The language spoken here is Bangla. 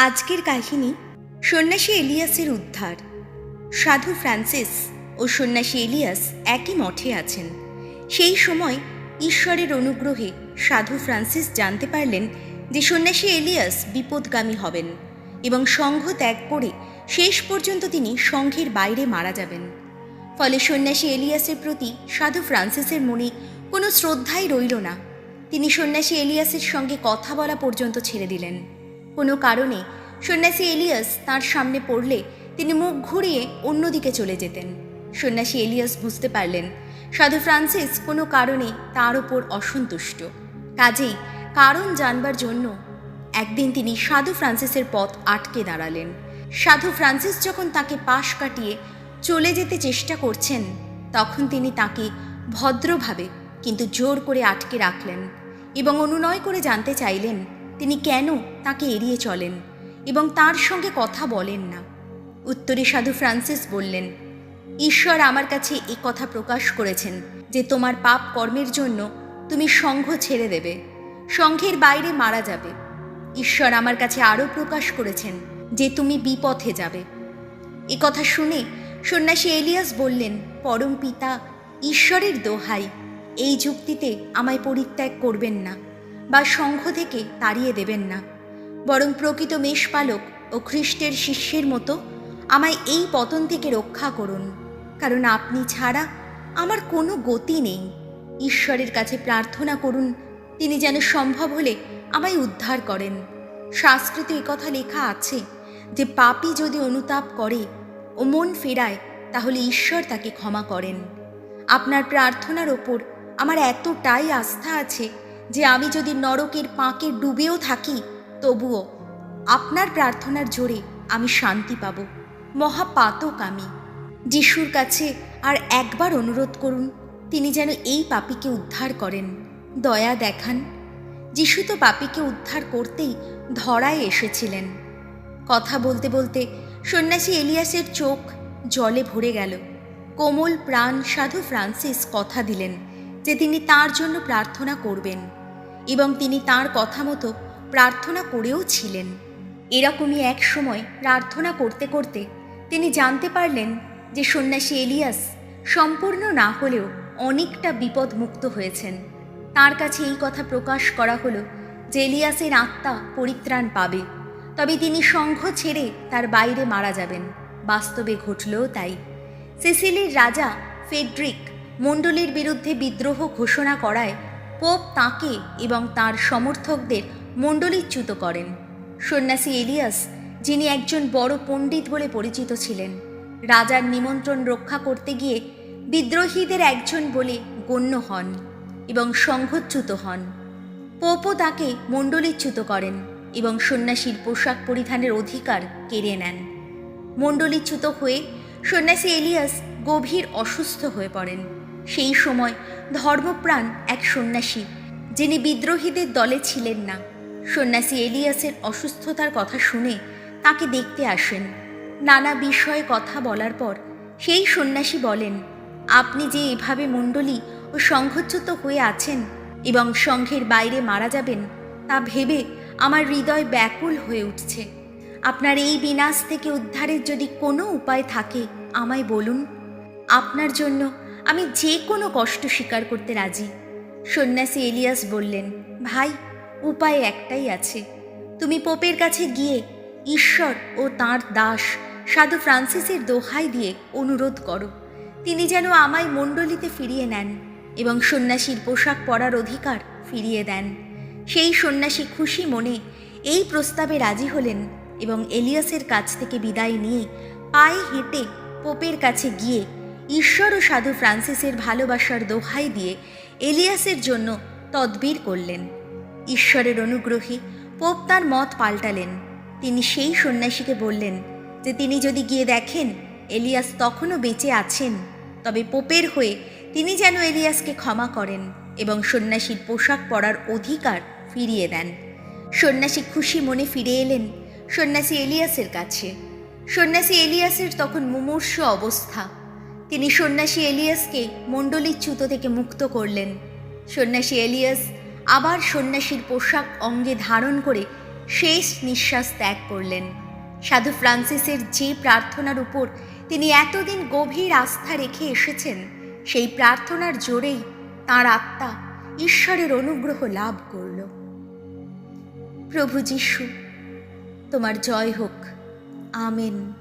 আজকের কাহিনী সন্ন্যাসী এলিয়াসের উদ্ধার। সাধু ফ্রান্সিস ও সন্ন্যাসী এলিয়াস একই মঠে আছেন। সেই সময় ঈশ্বরের অনুগ্রহে সাধু ফ্রান্সিস জানতে পারলেন যে সন্ন্যাসী এলিয়াস বিপদগামী হবেন এবং সংঘ ত্যাগ করে শেষ পর্যন্ত তিনি সংঘের বাইরে মারা যাবেন। ফলে সন্ন্যাসী এলিয়াসের প্রতি সাধু ফ্রান্সিসের মনে কোনো শ্রদ্ধাই রইল না। তিনি সন্ন্যাসী এলিয়াসের সঙ্গে কথা বলা পর্যন্ত ছেড়ে দিলেন। কোনো কারণে সন্ন্যাসী এলিয়াস তার সামনে পড়লে তিনি মুখ ঘুরিয়ে অন্যদিকে চলে যেতেন। সন্ন্যাসী এলিয়াস বুঝতে পারলেন, সাধু ফ্রান্সিস কোনো কারণে তার ওপর অসন্তুষ্ট। কাজেই কারণ জানবার জন্য একদিন তিনি সাধু ফ্রান্সিসের পথ আটকে দাঁড়ালেন। সাধু ফ্রান্সিস যখন তাকে পাশ কাটিয়ে চলে যেতে চেষ্টা করছেন, তখন তিনি তাকে ভদ্রভাবে কিন্তু জোর করে আটকে রাখলেন এবং অনুনয় করে জানতে চাইলেন তিনি কেন তাকে এড়িয়ে চলেন এবং তার সঙ্গে কথা বলেন না? উত্তরে সাধু ফ্রান্সিস বললেন, ঈশ্বর আমার কাছে এ কথা প্রকাশ করেছেন যে তোমার পাপ কর্মের জন্য তুমি সংঘ ছেড়ে দেবে সংঘের বাইরে মারা যাবে। ঈশ্বর আমার কাছে আরও প্রকাশ করেছেন যে তুমি বিপথে যাবে। এ কথা শুনে সন্ন্যাসী এলিয়াস বললেন, পরম পিতা, ঈশ্বরের দোহাই, এই যুক্তিতে আমায় পরিত্যাগ করবেন না। বা সংঘ থেকে তাড়িয়ে দেবেন না। বরং প্রকৃত মেষপালক ও খ্রিস্টের শিষ্যের মতো আমায় এই পতন থেকে রক্ষা করুন। কারণ আপনি ছাড়া আমার কোনো গতি নেই। ঈশ্বরের কাছে প্রার্থনা করুন, তিনি যেন সম্ভব হলে আমায় উদ্ধার করেন। শাস্ত্রীতে কথা লেখা আছে যে, পাপী যদি অনুতাপ করে ও মন ফেরায়, তাহলে ঈশ্বর তাকে ক্ষমা করেন। আপনার প্রার্থনার ওপর আমার এতটাই আস্থা আছে যে আমি যদি নরকের পাঁকে ডুবেও থাকি, তবুও আপনার প্রার্থনার জোরে আমি শান্তি পাব। মহাপাতক আমি। যিশুর কাছে আর একবার অনুরোধ করুন, তিনি যেন এই পাপিকে উদ্ধার করেন। দয়া দেখান, যিশু তো পাপিকে উদ্ধার করতেই ধরায় এসেছিলেন। কথা বলতে বলতে সন্ন্যাসী এলিয়াসের চোখ জলে ভরে গেল। কোমল প্রাণ সাধু ফ্রান্সিস কথা দিলেন যে তিনি তার জন্য প্রার্থনা করবেন। এবং তিনি তার কথা মতো প্রার্থনা করেও ছিলেন। এরকমই এক সময় প্রার্থনা করতে করতে তিনি জানতে পারলেন যে সন্ন্যাসী এলিয়াস সম্পূর্ণ না হলেও অনেকটা বিপদ মুক্ত হয়েছেন। তার কাছে এই কথা প্রকাশ করা হলো যে এলিয়াসের আত্মা পরিত্রাণ পাবে। তবে তিনি সংঘ ছেড়ে তার বাইরে মারা যাবেন। বাস্তবে ঘটলেও তাই। সিসিলির রাজা ফেডরিক মণ্ডলীর বিরুদ্ধে বিদ্রোহ ঘোষণা করায় পোপ তাকে এবং তার সমর্থকদের মণ্ডলীচ্যুত করেন। সন্ন্যাসী এলিয়াস, যিনি একজন বড় পণ্ডিত বলে পরিচিত ছিলেন, রাজার নিমন্ত্রণ রক্ষা করতে গিয়ে বিদ্রোহীদের একজন বলে গণ্য হন এবং সংঘচ্যুত হন। পোপও তাকে মণ্ডলীচ্যুত করেন এবং সন্ন্যাসীর পোশাক পরিধানের অধিকার কেড়ে নেন। মণ্ডলীচ্যুত হয়ে সন্ন্যাসী এলিয়াস গভীর অসুস্থ হয়ে পড়েন। সেই সময় ধর্মপ্রাণ এক সন্ন্যাসী, যিনি বিদ্রোহীদের দলে ছিলেন না। সন্ন্যাসী এলিয়াসের অসুস্থতার কথা শুনে তাকে দেখতে আসেন। নানা বিষয়ে কথা বলার পর সেই সন্ন্যাসী বলেন, আপনি যে এভাবে মণ্ডলী ও সংঘচ্যুত হয়ে আছেন এবং সংঘের বাইরে মারা যাবেন, তা ভেবে আমার হৃদয় ব্যাকুল হয়ে উঠছে। আপনার এই বিনাশ থেকে উদ্ধারের যদি কোনো উপায় থাকে, আমায় বলুন। আপনার জন্য আমি যে কোনো কষ্ট স্বীকার করতে রাজি। সন্ন্যাসী এলিয়াস বললেন, ভাই, উপায় একটাই আছে। তুমি পোপের কাছে গিয়ে ঈশ্বর ও তাঁর দাস সাধু ফ্রান্সিসের দোহাই দিয়ে অনুরোধ করো। তিনি যেন আমায় মণ্ডলীতে ফিরিয়ে নেন এবং সন্ন্যাসীর পোশাক পরার অধিকার ফিরিয়ে দেন। সেই সন্ন্যাসী খুশি মনে এই প্রস্তাবে রাজি হলেন এবং এলিয়াসের কাছ থেকে বিদায় নিয়ে পায়ে হেঁটে পোপের কাছে গিয়ে ঈশ্বর ও সাধু ফ্রান্সিসের ভালোবাসার দোহাই দিয়ে এলিয়াসের জন্য তদবির করলেন। ঈশ্বরের অনুগ্রহে পোপ তার মত পাল্টালেন। তিনি সেই সন্ন্যাসীকে বললেন যে, তিনি যদি গিয়ে দেখেন এলিয়াস তখনও বেঁচে আছেন, তবে পোপের হয়ে তিনি যেন এলিয়াসকে ক্ষমা করেন এবং সন্ন্যাসীর পোশাক পরার অধিকার ফিরিয়ে দেন। সন্ন্যাসী খুশি মনে ফিরে এলেন সন্ন্যাসী এলিয়াসের কাছে। সন্ন্যাসী এলিয়াসের তখন মুমূর্ষ অবস্থা। তিনি সন্ন্যাসী এলিয়াসকে মণ্ডলীচ্যুত থেকে মুক্ত করলেন। সন্ন্যাসী এলিয়াস আবার সন্ন্যাসীর পোশাক অঙ্গে ধারণ করে শেষ নিঃশ্বাস ত্যাগ করলেন। সাধু ফ্রান্সিসের যে প্রার্থনার উপর তিনি এতদিন গভীর আস্থা রেখে এসেছেন, সেই প্রার্থনার জোরেই তাঁর আত্মা ঈশ্বরের অনুগ্রহ লাভ করল। প্রভু যিশু, তোমার জয় হোক। আমেন।